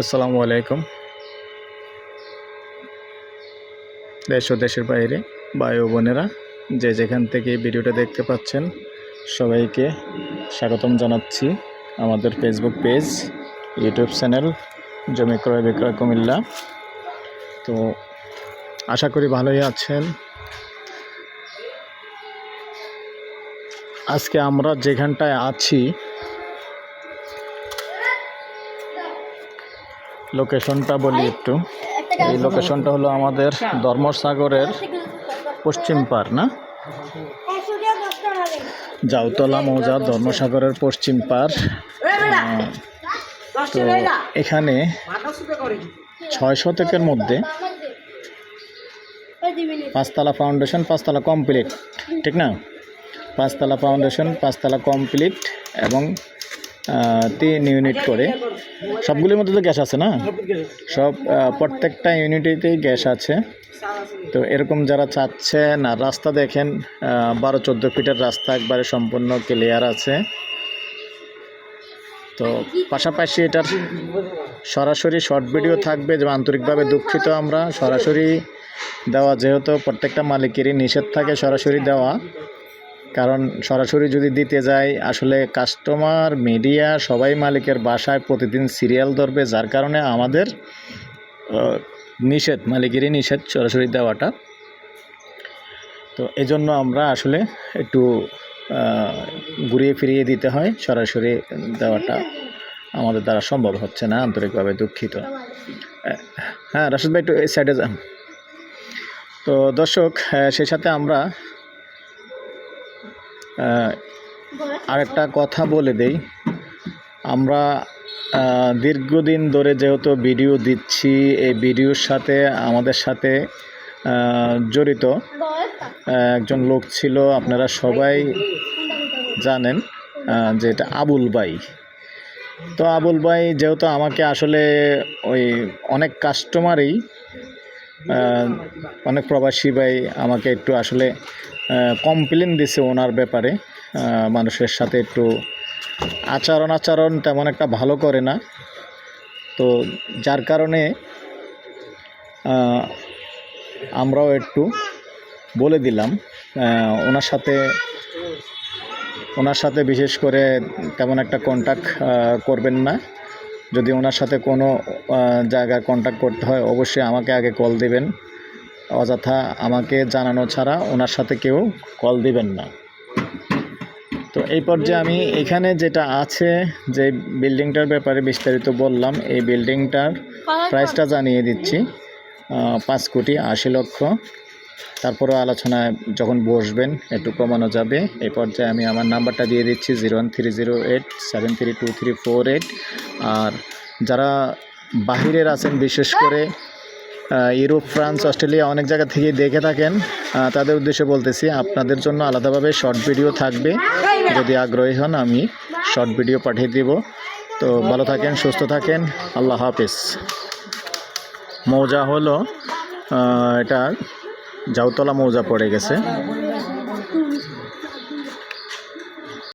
আসসালামু আলাইকুম দেশ ও দেশের বাইরে ভাই ও বোনেরা, যে যেখান থেকে ভিডিওটা দেখতে পাচ্ছেন, সবাইকে স্বাগতম জানাচ্ছি আমাদের ফেসবুক পেজ ইউটিউব চ্যানেল জমি ক্রয় বিক্রয় কুমিল্লা। তো আশা করি ভালোই আছেন। আজকে আমরা যেখানটায় আছি লোকেশনটা বলি একটু। এই লোকেশনটা হলো আমাদের ধর্মসাগরের পশ্চিম পার না? জাউতলা মৌজা ধর্মসাগরের পশ্চিম পার তো এখানে ছয় শতকের মধ্যে পাঁচতলা ফাউন্ডেশন পাঁচতলা কমপ্লিট ঠিক না? পাঁচতলা ফাউন্ডেশন পাঁচতলা কমপ্লিট এবং তিন ইউনিট করে। সবগুলির মধ্যে তো গ্যাস আছে না? সব প্রত্যেকটা ইউনিটেতেই গ্যাস আছে। তো এরকম যারা চাচ্ছেন আর রাস্তা দেখেন বারো চোদ্দ ফিটের রাস্তা একবারে সম্পূর্ণ ক্লিয়ার আছে। তো পাশাপাশি এটার সরাসরি শর্ট ভিডিও থাকবে, যে আন্তরিকভাবে দুঃখিত আমরা। সরাসরি দেওয়া যেহেতু প্রত্যেকটা মালিকেরই নিষেধ থাকে সরাসরি দেওয়া। কারণ সরাসরি যদি দিতে যাই, আসলে কাস্টমার মিডিয়া সবাই মালিকের বাসায় প্রতিদিন সিরিয়াল ধরবে, যার কারণে আমাদের নিষেধ, মালিকেরই নিষেধ সরাসরি দেওয়াটা। তো এজন্য আমরা আসলে একটু ঘুরিয়ে ফিরিয়ে দিতে হয়, সরাসরি দেওয়াটা আমাদের দ্বারা সম্ভব হচ্ছে না, আন্তরিকভাবে দুঃখিত। হ্যাঁ রাশেদ ভাই, একটু এই সাইডে যান। তো দর্শক সেই সাথে আমরা আরেকটা কথা বলে দেই। আমরা দীর্ঘদিন ধরে যেহেতু ভিডিও দিচ্ছি, এই ভিডিওর সাথে, আমাদের সাথে জড়িত একজন লোক ছিল, আপনারা সবাই জানেন যে এটা আবুল ভাই। তো আবুল ভাই যেহেতু আমাকে আসলে ওই অনেক কাস্টমারই অনেক প্রবাসী ভাই আমাকে একটু আসলে কমপ্লেন দিছে ওনার ব্যাপারে। মানুষের সাথে একটু আচরণ আচরণ তেমন একটা ভালো করে না। তো যার কারণে আমরাও একটু বলে দিলাম। ওনার সাথে ওনার সাথে বিশেষ করে তেমন একটা কন্ট্যাক্ট করবেন না। যদি ওনার সাথে কোনো জায়গায় কন্ট্যাক্ট করতে হয়, অবশ্যই আমাকে আগে কল দিবেন। অযথা আমাকে জানানো ছাড়া ওনার সাথে কেউ কল দিবেন না। তো এই পর্যায়ে আমি এখানে যেটা আছে যে বিল্ডিংটার ব্যাপারে বিস্তারিত বললাম এই বিল্ডিংটার প্রাইসটা জানিয়ে দিচ্ছি। পাঁচ কোটি আশি লক্ষ। তারপরে আলোচনায় যখন বসবেন একটু কমানো যাবে। এই পর্যায়ে আমি আমার নাম্বারটা দিয়ে দিচ্ছি zero one three zero eight seven three two three four eight. আর যারা বাহিরের আছেন বিশেষ করে আহ, ইউরোপ, ফ্রান্স, অস্ট্রেলিয়া অনেক জায়গা থেকে দেখে থাকেন। তাদের উদ্দেশ্যে বলতেছি, আপনাদের জন্য আলাদাভাবে শর্ট ভিডিও থাকবে। যদি আগ্রহী হন, আমি শর্ট ভিডিও পাঠিয়ে দিব। তো ভালো থাকেন, সুস্থ থাকেন। আল্লাহ হাফিজ। মৌজা হলো এটা জাউতলা মৌজা পড়ে গেছে।